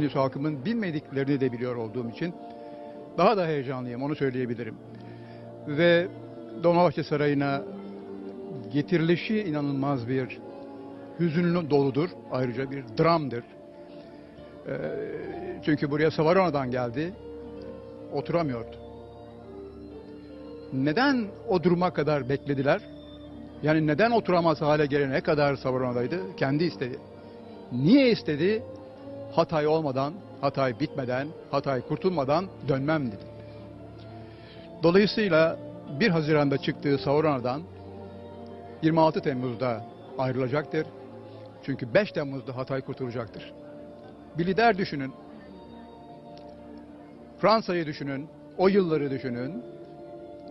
henüz halkımın bilmediklerini de biliyor olduğum için daha da heyecanlıyım onu söyleyebilirim. Ve Dolmabahçe Sarayı'na getirilişi inanılmaz bir hüzünlü doludur. Ayrıca bir dramdır. Ee, çünkü buraya Savarona'dan geldi. Oturamıyordu. Neden o duruma kadar beklediler? Yani neden oturamaz hale gelene kadar Savarona'daydı? Kendi istedi. Niye istedi? Hatay olmadan, Hatay bitmeden, Hatay kurtulmadan dönmem dedi. Dolayısıyla 1 Haziran'da çıktığı Savarona'dan 26 Temmuz'da ayrılacaktır. Çünkü 5 Temmuz'da Hatay kurtulacaktır. Bir lider düşünün. Fransa'yı düşünün. O yılları düşünün.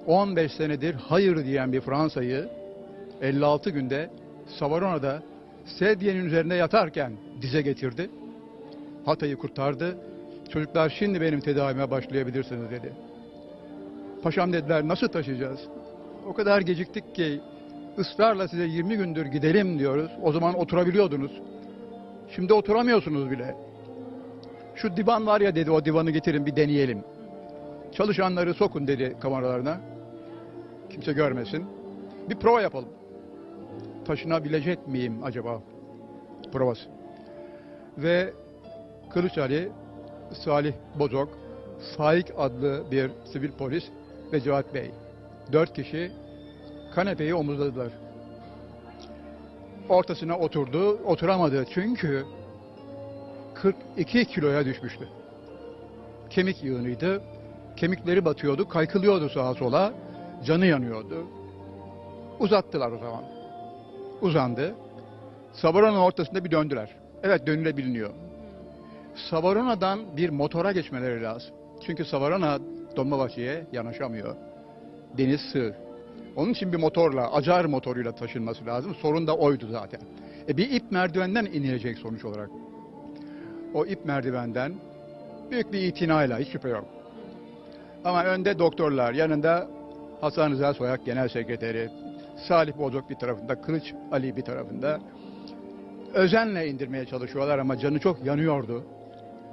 15 senedir hayır diyen bir Fransa'yı 56 günde Savarona'da sedyenin üzerinde yatarken dize getirdi. Hatay'ı kurtardı. Çocuklar şimdi benim tedavime başlayabilirsiniz dedi. Paşam dediler nasıl taşıyacağız? O kadar geciktik ki ısrarla size 20 gündür gidelim diyoruz. O zaman oturabiliyordunuz. Şimdi oturamıyorsunuz bile. Şu divan var ya dedi o divanı getirin bir deneyelim. Çalışanları sokun dedi kameralarına. Kimse görmesin. Bir prova yapalım. Taşınabilecek miyim acaba? Provası. Ve Kılıç Ali, Salih Bozok, Faik adlı bir sivil polis ve Cevat Bey. Dört kişi kanepeyi omuzladılar. Ortasına oturdu, oturamadı çünkü 42 kiloya düşmüştü. Kemik yığınıydı, kemikleri batıyordu, kaykılıyordu sağa sola, canı yanıyordu. Uzattılar o zaman. Uzandı. Sabaron'un ortasında bir döndüler. Evet dönülebiliniyor. Savarona'dan bir motora geçmeleri lazım. Çünkü Savarona Dolmabahçe'ye yanaşamıyor. Deniz sığ. Onun için bir motorla, acar motoruyla taşınması lazım. Sorun da oydu zaten. E bir ip merdivenden inilecek sonuç olarak. O ip merdivenden büyük bir itinayla, hiç şüphe yok. Ama önde doktorlar, yanında Hasan Rıza Soyak Genel Sekreteri, Salih Bozok bir tarafında, Kılıç Ali bir tarafında. Özenle indirmeye çalışıyorlar ama canı çok yanıyordu.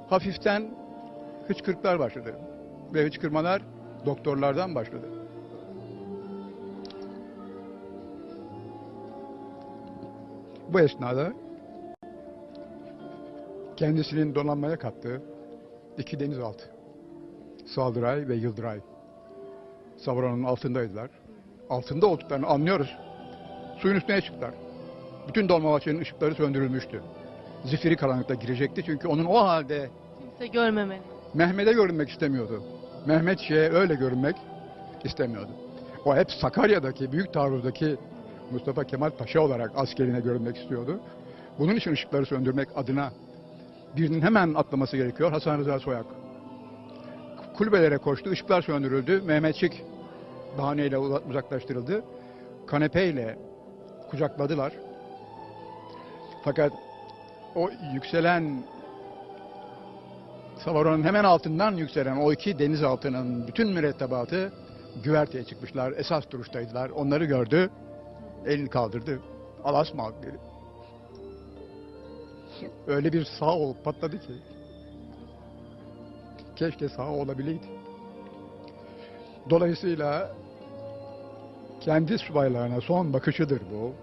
Hafiften hıçkırıklar başladı. Ve hıçkırmalar doktorlardan başladı. Bu esnada kendisinin donanmaya kattığı iki denizaltı, Saldıray ve Yıldıray, Savaron'un altındaydılar. Altında olduklarını anlıyoruz. Suyun üstüne çıktılar. Bütün Dolmabahçe'nin ışıkları söndürülmüştü. Zifiri karanlıkta girecekti çünkü onun o halde Kimse görmemeli. Mehmet'e görünmek istemiyordu. Mehmet şeye öyle görünmek istemiyordu. O hep Sakarya'daki, Büyük Taarruz'daki Mustafa Kemal Paşa olarak askerine görünmek istiyordu. Bunun için ışıkları söndürmek adına birinin hemen atlaması gerekiyor. Hasan Rıza Soyak. Kulübelere koştu, ışıklar söndürüldü. Mehmetçik bahaneyle uza- uzaklaştırıldı. Kanepeyle kucakladılar. Fakat o yükselen Savaron'un hemen altından yükselen o iki denizaltının bütün mürettebatı güverteye çıkmışlar. Esas duruştaydılar. Onları gördü. Elini kaldırdı. Alas dedi. Öyle bir sağ ol patladı ki. Keşke sağ olabileydi. Dolayısıyla kendi subaylarına son bakışıdır bu.